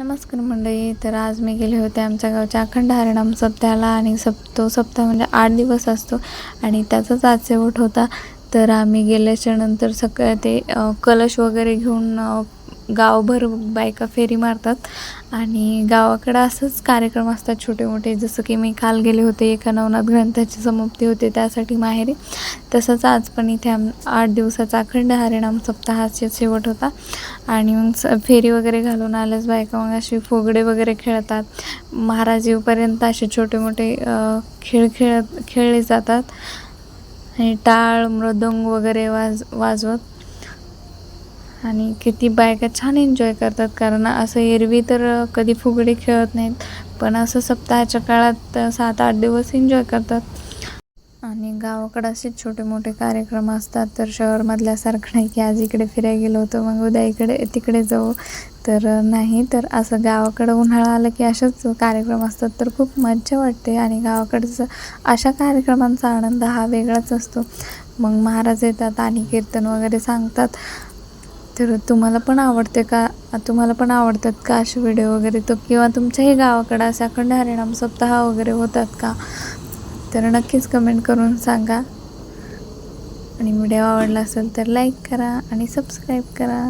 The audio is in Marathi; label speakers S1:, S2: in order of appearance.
S1: नमस्कार मंडळी तर आज मी गेले होते आमच्या गावच्या अखंड हरिणाम सप्त्याला आणि सप तो सप्ताह म्हणजे आठ दिवस असतो आणि त्याचाच आज शेवट होता. तर आम्ही गेल्याच्यानंतर सकाळ ते कलश वगैरे घेऊन गावभर बायका फेरी मारतात. आणि गावाकडं असंच कार्यक्रम असतात छोटे मोठे जसं की मी काल गेले होते एका नवनाथ ग्रंथाची समाप्ती होते त्यासाठी माहेरी. तसंच आज पण इथे आम आठ दिवसाचा अखंड हरिणाम सप्ताहाचे शेवट होता. आणि मग स फेरी वगैरे घालून आल्यास बायका मग अशी फुगडे वगैरे खेळतात. महाराज येऊपर्यंत असे छोटे मोठे खेळ खेळत खेळले जातात. आणि टाळ मृदंग वगैरे वाज वाजवत. आणि किती बायका छान एन्जॉय करतात. कारण असं एरवी तर कधी फुगडी खेळत नाहीत पण असं सप्ताहाच्या काळात सात आठ दिवस एन्जॉय करतात. आणि गावाकडं असे छोटे मोठे कार्यक्रम असतात तर शहरमधल्यासारखं नाही की आज इकडे फिरायला गेलो होतो मग उद्या इकडे तिकडे जाऊ. तर नाही तर असं गावाकडं उन्हाळा आलं की असेच कार्यक्रम असतात तर खूप मज्जा वाटते. आणि गावाकडचं अशा कार्यक्रमांचा आनंद हा वेगळाच असतो. मग महाराज येतात आणि कीर्तन वगैरे सांगतात. तर तुम्हाला पण आवडते का तुम्हाला पण आवडतात का असे व्हिडिओ वगैरे? तो किंवा तुमच्याही गावाकडं असे अखंड हरिणाम सप्ताह वगैरे होतात का? तर नक्कीच कमेंट करून सांगा. आणि व्हिडिओ आवडला असेल तर लाईक करा आणि सबस्क्राईब करा.